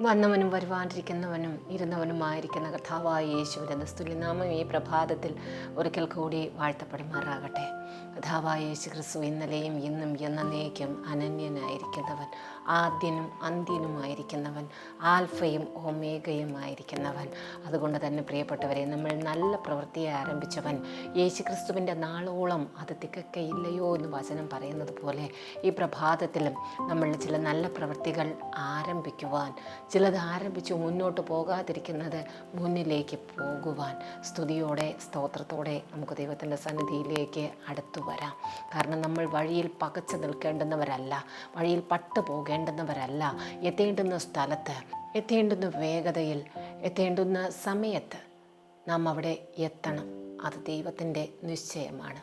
വന്നവനും വരുവാനിരിക്കുന്നവനും ഇരുന്നവനുമായിരിക്കുന്ന കഥാവായ യേശുവിന്റെ നിസ്തുല്യനാമം ഈ പ്രഭാതത്തിൽ ഒരിക്കൽ കൂടി വാഴ്ത്തപ്പെടുമാറാകട്ടെ. കഥാവായ യേശു ക്രിസ്തു ഇന്നലെയും ഇന്നും എന്നേക്കും അനന്യനായിരിക്കുന്നവൻ. ആദ്യനും അന്ത്യനുമായിരിക്കുന്നവൻ ആൽഫയും ഒമേഗയും ആയിരിക്കുന്നവൻ അതുകൊണ്ട് തന്നെ പ്രിയപ്പെട്ടവരെ നമ്മൾ നല്ല പ്രവൃത്തിയെ ആരംഭിച്ചവൻ യേശു ക്രിസ്തുവിന്റെ നാളോളം അത് തികക്കയില്ലയോ എന്ന് വചനം പറയുന്നത് പോലെ ഈ പ്രഭാതത്തിലും നമ്മൾ ചില നല്ല പ്രവൃത്തികൾ ആരംഭിക്കുവാൻ ചിലത് ആരംഭിച്ചു മുന്നോട്ട് പോകാതിരിക്കുന്നത് മുന്നിലേക്ക് പോകുവാൻ സ്തുതിയോടെ സ്തോത്രത്തോടെ നമുക്ക് ദൈവത്തിന്റെ സന്നിധിയിലേക്ക് അടുത്തു വരാം. കാരണം നമ്മൾ വഴിയിൽ പകച്ചു നിൽക്കേണ്ടുന്നവരല്ല വഴിയിൽ പട്ടു പോകേണ്ടുന്നവരല്ല എത്തേണ്ടുന്ന സ്ഥലത്ത് എത്തേണ്ടുന്ന വേഗതയിൽ എത്തേണ്ടുന്ന സമയത്ത് നാം അവിടെ എത്തണം. അത് ദൈവത്തിന്റെ നിശ്ചയമാണ്.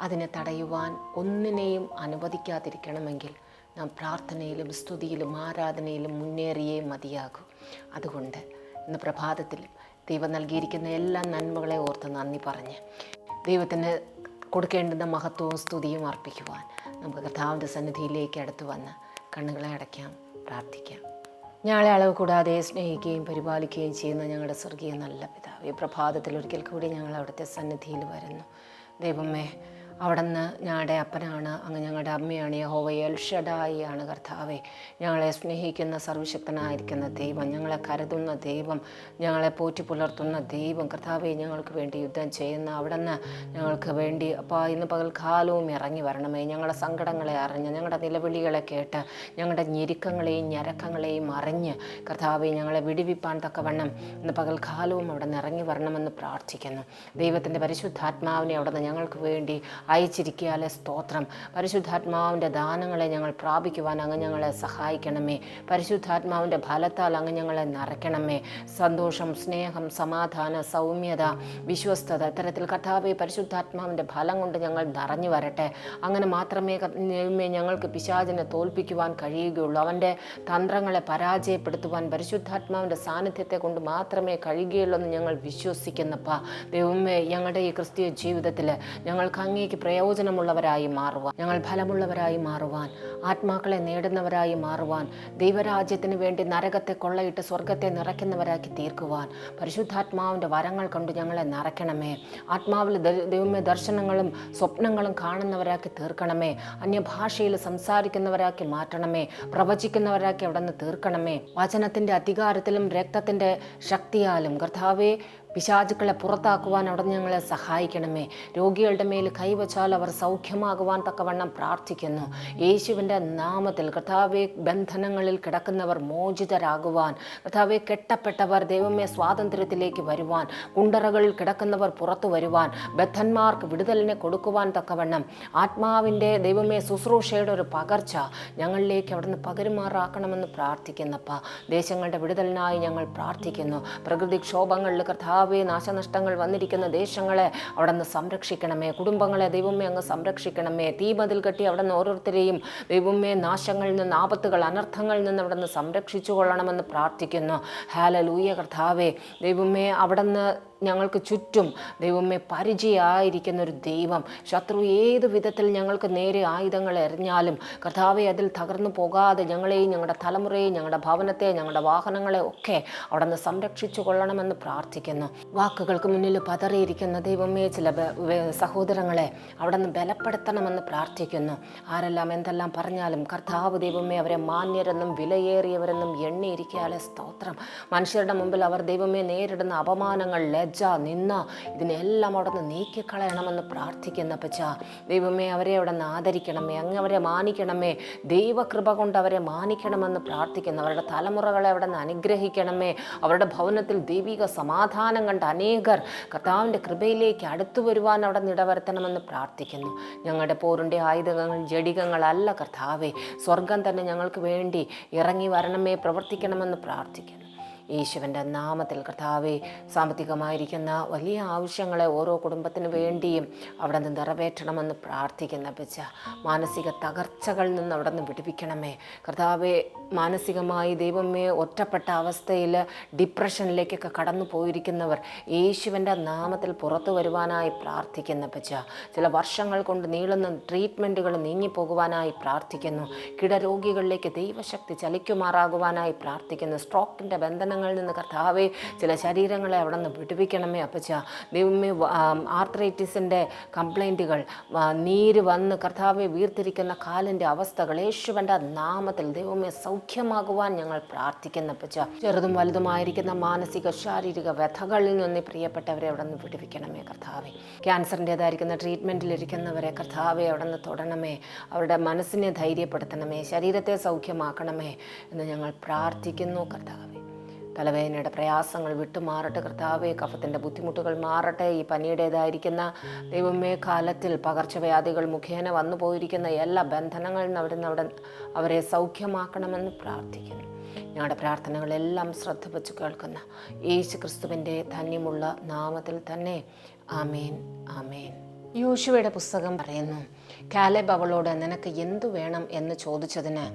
അതിനെ തടയുവാൻ ഒന്നിനെയും അനുവദിക്കാതിരിക്കണമെങ്കിൽ നാം പ്രാർത്ഥനയിലും സ്തുതിയിലും ആരാധനയിലും മുന്നേറിയേ മതിയാകൂ. അതുകൊണ്ട് ഇന്ന് പ്രഭാതത്തിൽ ദൈവം നൽകിയിരിക്കുന്ന എല്ലാ നന്മകളെ ഓർത്ത് നന്ദി പറഞ്ഞ് ദൈവത്തിന് കൊടുക്കേണ്ടുന്ന മഹത്വവും സ്തുതിയും അർപ്പിക്കുവാൻ നമുക്ക് കർത്താവിന്റെ സന്നിധിയിലേക്ക് അടുത്തു വന്ന് കണ്ണുകളെ അടയ്ക്കാം പ്രാർത്ഥിക്കാം. ഞങ്ങളെ അളവ് കൂടാതെ സ്നേഹിക്കുകയും പരിപാലിക്കുകയും ചെയ്യുന്ന ഞങ്ങളുടെ സ്വർഗീയ നല്ല പിതാവ്. ഈ പ്രഭാതത്തിൽ ഒരിക്കൽ കൂടി ഞങ്ങൾ അവിടുത്തെ സന്നിധിയിൽ വരുന്നു. ദൈവമേ അവിടുന്ന് ഞങ്ങളുടെ അപ്പനാണ് അങ്ങ് ഞങ്ങളുടെ അമ്മയാണ് യഹോവ എൽഷഡായിയാണ് കർത്താവെ. ഞങ്ങളെ സ്നേഹിക്കുന്ന സർവശക്തനായിരിക്കുന്ന ദൈവം ഞങ്ങളെ കരുതുന്ന ദൈവം ഞങ്ങളെ പോറ്റി പുലർത്തുന്ന ദൈവം. കർത്താവെ ഞങ്ങൾക്ക് വേണ്ടി യുദ്ധം ചെയ്യുന്ന അവിടുന്ന് ഞങ്ങൾക്ക് വേണ്ടി അപ്പോൾ ഇന്ന് പകൽക്കാലവും ഇറങ്ങി വരണമേ. ഞങ്ങളുടെ സങ്കടങ്ങളെ അറിഞ്ഞ് ഞങ്ങളുടെ നിലവിളികളെ കേട്ട് ഞങ്ങളുടെ ഞെരുക്കങ്ങളെയും ഞരക്കങ്ങളെയും അറിഞ്ഞ് കർത്താവെ ഞങ്ങളെ വിടിവിപ്പാൻ തക്കവണ്ണം ഇന്ന് പകൽക്കാലവും അവിടെ നിന്ന് ഇറങ്ങി വരണമെന്ന് പ്രാർത്ഥിക്കുന്നു. ദൈവത്തിന്റെ പരിശുദ്ധാത്മാവിനെ അവിടെ നിന്ന് ഞങ്ങൾക്ക് വേണ്ടി അയച്ചിരിക്കാലെ സ്തോത്രം. പരിശുദ്ധാത്മാവിന്റെ ദാനങ്ങളെ ഞങ്ങൾ പ്രാപിക്കുവാൻ അങ്ങ് ഞങ്ങളെ സഹായിക്കണമേ. പരിശുദ്ധാത്മാവിന്റെ ഫലത്താൽ അങ്ങ് ഞങ്ങളെ നിറയ്ക്കണമേ. സന്തോഷം സ്നേഹം സമാധാന സൗമ്യത വിശ്വസ്തത ഇത്തരത്തിൽ കഥാവെ പരിശുദ്ധാത്മാവിന്റെ ഫലം കൊണ്ട് ഞങ്ങൾ നിറഞ്ഞു വരട്ടെ. അങ്ങനെ മാത്രമേ ഞങ്ങൾക്ക് പിശാചിനെ തോൽപ്പിക്കുവാൻ കഴിയുകയുള്ളൂ. അവന്റെ തന്ത്രങ്ങളെ പരാജയപ്പെടുത്തുവാൻ പരിശുദ്ധാത്മാവിന്റെ സാന്നിധ്യത്തെ കൊണ്ട് മാത്രമേ കഴിയുകയുള്ളൂ എന്ന് ഞങ്ങൾ വിശ്വസിക്കുന്നപ്പ ദൈവമേ ഞങ്ങളുടെ ഈ ക്രിസ്തീയ ജീവിതത്തിൽ ഞങ്ങൾക്ക് അങ്ങേക്ക് പ്രയോജനമുള്ളവരായി മാറുവാൻ ഞങ്ങൾ ഫലമുള്ളവരായി മാറുവാൻ ആത്മാക്കളെ നേടുന്നവരായി മാറുവാൻ ദൈവരാജ്യത്തിന് വേണ്ടി നരകത്തെ കൊള്ളയിട്ട് സ്വർഗത്തെ നിറയ്ക്കുന്നവരാക്കി തീർക്കുവാൻ പരിശുദ്ധാത്മാവിന്റെ വരങ്ങൾ കൊണ്ട് ഞങ്ങളെ നിറയ്ക്കണമേ ആത്മാവിൽ ദൈവമേ ദർശനങ്ങളും സ്വപ്നങ്ങളും കാണുന്നവരാക്കി തീർക്കണമേ. അന്യഭാഷയിൽ സംസാരിക്കുന്നവരാക്കി മാറ്റണമേ. പ്രവചിക്കുന്നവരാക്കി അവിടെ നിന്ന് തീർക്കണമേ. വചനത്തിന്റെ അധികാരത്തിലും രക്തത്തിന്റെ ശക്തിയാലും കർത്താവെ പിശാചുക്കളെ പുറത്താക്കുവാൻ അവിടെ ഞങ്ങളെ സഹായിക്കണമേ. രോഗികളുടെ മേൽ കൈവച്ചാൽ അവർ സൗഖ്യമാകുവാൻ തക്കവണ്ണം പ്രാർത്ഥിക്കുന്നു. യേശുവിന്റെ നാമത്തിൽ കർത്താവെ ബന്ധനങ്ങളിൽ കിടക്കുന്നവർ മോചിതരാകുവാൻ കർത്താവെ കെട്ടപ്പെട്ടവർ ദൈവമേ സ്വാതന്ത്ര്യത്തിലേക്ക് വരുവാൻ കുണ്ടറകളിൽ കിടക്കുന്നവർ പുറത്തു വരുവാൻ ബദ്ധന്മാർക്ക് വിടുതലിനെ കൊടുക്കുവാൻ തക്കവണ്ണം ആത്മാവിന്റെ ദൈവമേ ശുശ്രൂഷയുടെ ഒരു പകർച്ച ഞങ്ങളിലേക്ക് അവിടുന്ന് പകരുമാറാക്കണമെന്ന് പ്രാർത്ഥിക്കുന്നപ്പ ദേശങ്ങളുടെ വിടുതലിനായി ഞങ്ങൾ പ്രാർത്ഥിക്കുന്നു. പ്രകൃതിക്ഷോഭങ്ങളിൽ കർത്താവെ നാശനഷ്ടങ്ങൾ വന്നിരിക്കുന്ന ദേശങ്ങളെ അവിടെ നിന്ന് സംരക്ഷിക്കണമേ. കുടുംബങ്ങളെ ദൈവമേ അങ്ങ് സംരക്ഷിക്കണമേ. തീമതിൽ കെട്ടി അവിടെ നിന്ന് ഓരോരുത്തരെയും ദൈവമേ നാശങ്ങളിൽ നിന്ന് ആപത്തുകൾ അനർത്ഥങ്ങളിൽ നിന്ന് അവിടെ നിന്ന് സംരക്ഷിച്ചു കൊള്ളണമെന്ന് പ്രാർത്ഥിക്കുന്നു. ഹാലലൂയ കർത്താവേ. ദൈവമേ അവിടെ നിന്ന് ഞങ്ങൾക്ക് ചുറ്റും ദൈവമേ പരിചയമായിരിക്കുന്ന ഒരു ദൈവം. ശത്രു ഏത് വിധത്തിൽ ഞങ്ങൾക്ക് നേരെ ആയുധങ്ങൾ എറിഞ്ഞാലും കർത്താവെ അതിൽ തകർന്നു പോകാതെ ഞങ്ങളെയും ഞങ്ങളുടെ തലമുറയെയും ഞങ്ങളുടെ ഭവനത്തെ ഞങ്ങളുടെ വാഹനങ്ങളെ ഒക്കെ അവിടെ നിന്ന് സംരക്ഷിച്ചു കൊള്ളണമെന്ന് പ്രാർത്ഥിക്കുന്നു. വാക്കുകൾക്ക് മുന്നിൽ പതറിയിരിക്കുന്ന ദൈവമേ ചില സഹോദരങ്ങളെ അവിടെ നിന്ന് ബലപ്പെടുത്തണമെന്ന് പ്രാർത്ഥിക്കുന്നു. ആരെല്ലാം എന്തെല്ലാം പറഞ്ഞാലും കർത്താവ് ദൈവമേ അവരെ മാന്യരെന്നും വിലയേറിയവരെന്നും എണ്ണിയിരിക്കാലെ സ്തോത്രം. മനുഷ്യരുടെ മുമ്പിൽ അവർ ദൈവമേ നേരിടുന്ന അപമാനങ്ങൾ ലജ്ജ നിന്ന? ഇതിനെല്ലാം അവിടെ നിന്ന് നീക്കിക്കളയണമെന്ന് പ്രാർത്ഥിക്കുന്ന പച്ച ദൈവമേ അവരെ അവിടെ നിന്ന് ആദരിക്കണമേ അങ്ങ് അവരെ മാനിക്കണമേ. ദൈവകൃപ കൊണ്ട് അവരെ മാനിക്കണമെന്ന് പ്രാർത്ഥിക്കുന്നു. അവരുടെ തലമുറകളെ അവിടെ നിന്ന് അനുഗ്രഹിക്കണമേ. അവരുടെ ഭവനത്തിൽ ദൈവിക സമാധാനം കണ്ട് അനേകർ കർത്താവിന്റെ കൃപയിലേക്ക് അടുത്തു വരുവാൻ അവിടെ നിന്ന് ഇടവരുത്തണമെന്ന് പ്രാർത്ഥിക്കുന്നു. ഞങ്ങളുടെ പോരിന്റെ ആയുധങ്ങൾ ജഡികങ്ങളല്ല കർത്താവേ. സ്വർഗം തന്നെ ഞങ്ങൾക്ക് വേണ്ടി ഇറങ്ങി വരണമേ പ്രവർത്തിക്കണമെന്ന് പ്രാർത്ഥിക്കുന്നു. യേശുവിന്റെ നാമത്തിൽ കർത്താവെ സാമ്പത്തികമായിരിക്കുന്ന വലിയ ആവശ്യങ്ങളെ ഓരോ കുടുംബത്തിന് വേണ്ടിയും അവിടെ നിന്ന് നിറവേറ്റണമെന്ന് പ്രാർത്ഥിക്കുന്ന പച്ച മാനസിക തകർച്ചകളിൽ നിന്ന് അവിടെ നിന്ന് വിടുവിക്കണമേ. കർത്താവെ മാനസികമായി ദൈവമേ ഒറ്റപ്പെട്ട അവസ്ഥയിൽ ഡിപ്രഷനിലേക്കൊക്കെ കടന്നു പോയിരിക്കുന്നവർ യേശുവിന്റെ നാമത്തിൽ പുറത്തു വരുവാനായി പ്രാർത്ഥിക്കുന്ന പച്ച ചില വർഷങ്ങൾ കൊണ്ട് നീളുന്ന ട്രീറ്റ്മെന്റുകൾ നീങ്ങിപ്പോകുവാനായി പ്രാർത്ഥിക്കുന്നു. കിടരോഗികളിലേക്ക് ദൈവശക്തി ചലിക്കുമാറാകുവാനായി പ്രാർത്ഥിക്കുന്നു. സ്ട്രോക്കിന്റെ ബന്ധനങ്ങളിൽ നിന്ന് കർത്താവെ ചില ശരീരങ്ങളെ അവിടെ നിന്ന് വിടുവിക്കണമേ അപ്പച്ച. ദൈവമേ ആർത്രൈറ്റിസിന്റെ കംപ്ലൈന്റുകൾ നീര് വന്ന് കർത്താവെ വീർത്തിരിക്കുന്ന കാലിന്റെ അവസ്ഥകൾ യേശുവന്റെ നാമത്തിൽ ദൈവമേ സൗഖ്യമാകുവാൻ ഞങ്ങൾ പ്രാർത്ഥിക്കുന്ന അപ്പച്ച. ചെറുതും വലുതുമായിരിക്കുന്ന മാനസിക ശാരീരിക വ്യഥകളിൽ നിന്ന് പ്രിയപ്പെട്ടവരെ അവിടെ നിന്ന് വിടുവിക്കണമേ കർത്താവെ. ക്യാൻസറിന്റേതായിരിക്കുന്ന ട്രീറ്റ്മെന്റിലിരിക്കുന്നവരെ കർത്താവെ അവിടെ നിന്ന് തൊടണമേ. അവരുടെ മനസ്സിനെ ധൈര്യപ്പെടുത്തണമേ. ശരീരത്തെ സൗഖ്യമാക്കണമേ എന്ന് ഞങ്ങൾ പ്രാർത്ഥിക്കുന്നു കർത്താവെ. തലവേദനയുടെ പ്രയാസങ്ങൾ വിട്ടുമാറട്ടെ. കർത്താവെ കഫത്തിന്റെ ബുദ്ധിമുട്ടുകൾ മാറട്ടെ. ഈ പനിയുടേതായിരിക്കുന്ന ദൈവമേ കാലത്തിൽ പകർച്ചവ്യാധികൾ മുഖേന വന്നു പോയിരിക്കുന്ന എല്ലാ ബന്ധനങ്ങളിൽ നിന്ന് അവിടെ അവരെ സൗഖ്യമാക്കണമെന്ന് പ്രാർത്ഥിക്കുന്നു. ഞങ്ങളുടെ പ്രാർത്ഥനകളെല്ലാം ശ്രദ്ധ വച്ച് കേൾക്കുന്ന യേശു ക്രിസ്തുവിന്റെ ധന്യമുള്ള നാമത്തിൽ തന്നെ ആമേൻ ആമേൻ. യോശുവയുടെ പുസ്തകം പറയുന്നു കാലബ് അവളോട് നിനക്ക് എന്തു വേണം? എന്ന് ചോദിച്ചതിന്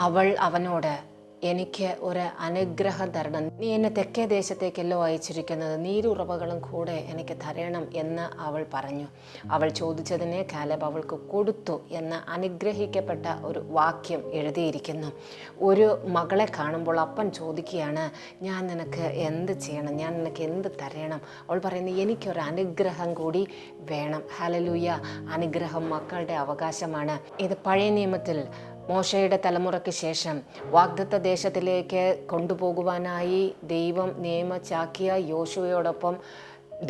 അവൾ അവനോട് എനിക്ക് ഒരു അനുഗ്രഹം തരണം. നീ എന്നെ തെക്കേ ദേശത്തേക്കല്ലോ അയച്ചിരിക്കുന്നത്. നീരുറവകളും കൂടെ എനിക്ക് തരണം എന്ന് അവൾ പറഞ്ഞു. അവൾ ചോദിച്ചതിനെ കാലബ് അവൾക്ക് കൊടുത്തു എന്ന് അനുഗ്രഹിക്കപ്പെട്ട ഒരു വാക്യം എഴുതിയിരിക്കുന്നു. ഒരു മകളെ കാണുമ്പോൾ അപ്പൻ ചോദിക്കുകയാണ് ഞാൻ നിനക്ക് എന്ത് ചെയ്യണം? ഞാൻ നിനക്ക് എന്ത് തരണം? അവൾ പറയുന്നു എനിക്കൊരു അനുഗ്രഹം കൂടി വേണം. ഹലലൂയ അനുഗ്രഹം മക്കളുടെ അവകാശമാണ്. ഇത് പഴയ നിയമത്തിൽ മോശയുടെ തലമുറയ്ക്ക് ശേഷം വാഗ്ദത്ത ദേശത്തിലേക്ക് കൊണ്ടുപോകുവാനായി ദൈവം നിയമിച്ചാക്കിയ യോശുവയോടൊപ്പം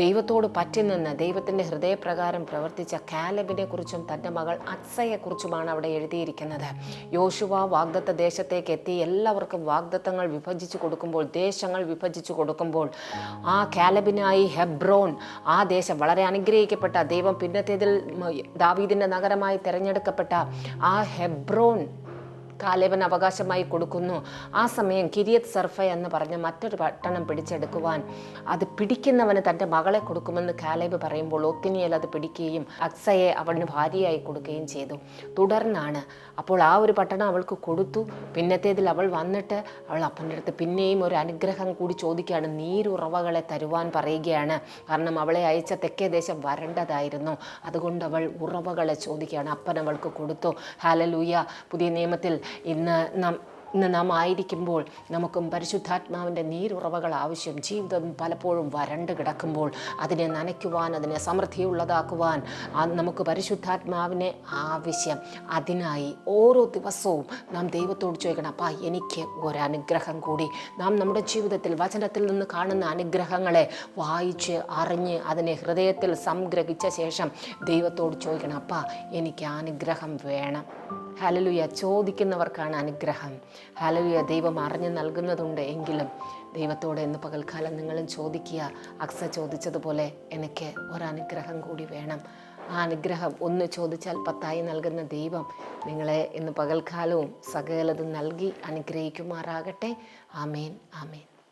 ദൈവത്തോട് പറ്റി നിന്ന് ദൈവത്തിന്റെ ഹൃദയപ്രകാരം പ്രവർത്തിച്ച കാലബിനെ കുറിച്ചും തന്റെ മകൾ അക്സയെക്കുറിച്ചുമാണ് അവിടെ എഴുതിയിരിക്കുന്നത്. യോശുവ വാഗ്ദത്ത ദേശത്തേക്ക് എത്തി എല്ലാവർക്കും വാഗ്ദത്തങ്ങൾ വിഭജിച്ചു കൊടുക്കുമ്പോൾ ദേശങ്ങൾ വിഭജിച്ചു കൊടുക്കുമ്പോൾ ആ കാലബിനായി ഹെബ്രോൺ ആ ദേശം വളരെ അനുഗ്രഹിക്കപ്പെട്ട ദൈവം പിന്നത്തേതിൽ ദാവീദിന്റെ നഗരമായി തിരഞ്ഞെടുക്കപ്പെട്ട ആ ഹെബ്രോൺ കാലേവൻ അവകാശമായി കൊടുക്കുന്നു. ആ സമയം കിരിയത് സർഫ എന്ന് പറഞ്ഞ മറ്റൊരു പട്ടണം പിടിച്ചെടുക്കുവാൻ അത് പിടിക്കുന്നവന് തന്റെ മകളെ കൊടുക്കുമെന്ന് കാലേബ് പറയുമ്പോൾ ഒത്തിനിയൽ അത് പിടിക്കുകയും അക്സയെ അവന് ഭാര്യയായി കൊടുക്കുകയും ചെയ്തു. തുടർന്നാണ് അപ്പോൾ ആ ഒരു പട്ടണം അവൾക്ക് കൊടുത്തു. പിന്നത്തേതിൽ അവൾ വന്നിട്ട് അവൾ അപ്പന്റെ അടുത്ത് പിന്നെയും ഒരു അനുഗ്രഹം കൂടി ചോദിക്കുകയാണ്. നീരുറവകളെ തരുവാൻ പറയുകയാണ്. കാരണം അവളെ അയച്ച തെക്കേ ദേശം വരണ്ടതായിരുന്നു. അതുകൊണ്ട് അവൾ ഉറവകളെ ചോദിക്കുകയാണ്. അപ്പൻ അവൾക്ക് കൊടുത്തു. ഹാലലൂയ പുതിയ നിയമത്തിൽ ഇന്ന് നാം ഇന്ന് നാം ആയിരിക്കുമ്പോൾ നമുക്കും പരിശുദ്ധാത്മാവിന്റെ നീരുറവകൾ ആവശ്യം. ജീവിതം പലപ്പോഴും വരണ്ട് കിടക്കുമ്പോൾ അതിനെ നനയ്ക്കുവാൻ അതിനെ സമൃദ്ധിയുള്ളതാക്കുവാൻ നമുക്ക് പരിശുദ്ധാത്മാവിനെ ആവശ്യം. അതിനായി ഓരോ ദിവസവും നാം ദൈവത്തോട് ചോദിക്കണം അപ്പാ എനിക്ക് ഒരനുഗ്രഹം കൂടി. നാം നമ്മുടെ ജീവിതത്തിൽ വചനത്തിൽ നിന്ന് കാണുന്ന അനുഗ്രഹങ്ങളെ വായിച്ച് അറിഞ്ഞ് അതിനെ ഹൃദയത്തിൽ സംഗ്രഹിച്ച ശേഷം ദൈവത്തോട് ചോദിക്കണം അപ്പാ എനിക്ക് അനുഗ്രഹം വേണം. ഹലലുയ ചോദിക്കുന്നവർക്കാണ് അനുഗ്രഹം. ഹലലുയ ദൈവം അറിഞ്ഞു നൽകുന്നതുണ്ട് എങ്കിലും ദൈവത്തോട് എന്ന് പകൽക്കാലം നിങ്ങളും ചോദിക്കുക. അക്സ ചോദിച്ചതുപോലെ എനിക്ക് ഒരനുഗ്രഹം കൂടി വേണം. ആ അനുഗ്രഹം ഒന്ന് ചോദിച്ചാൽ പത്തായി നൽകുന്ന ദൈവം നിങ്ങളെ ഇന്ന് പകൽക്കാലവും സകലതും നൽകി അനുഗ്രഹിക്കുമാറാകട്ടെ. ആമേൻ ആമേൻ.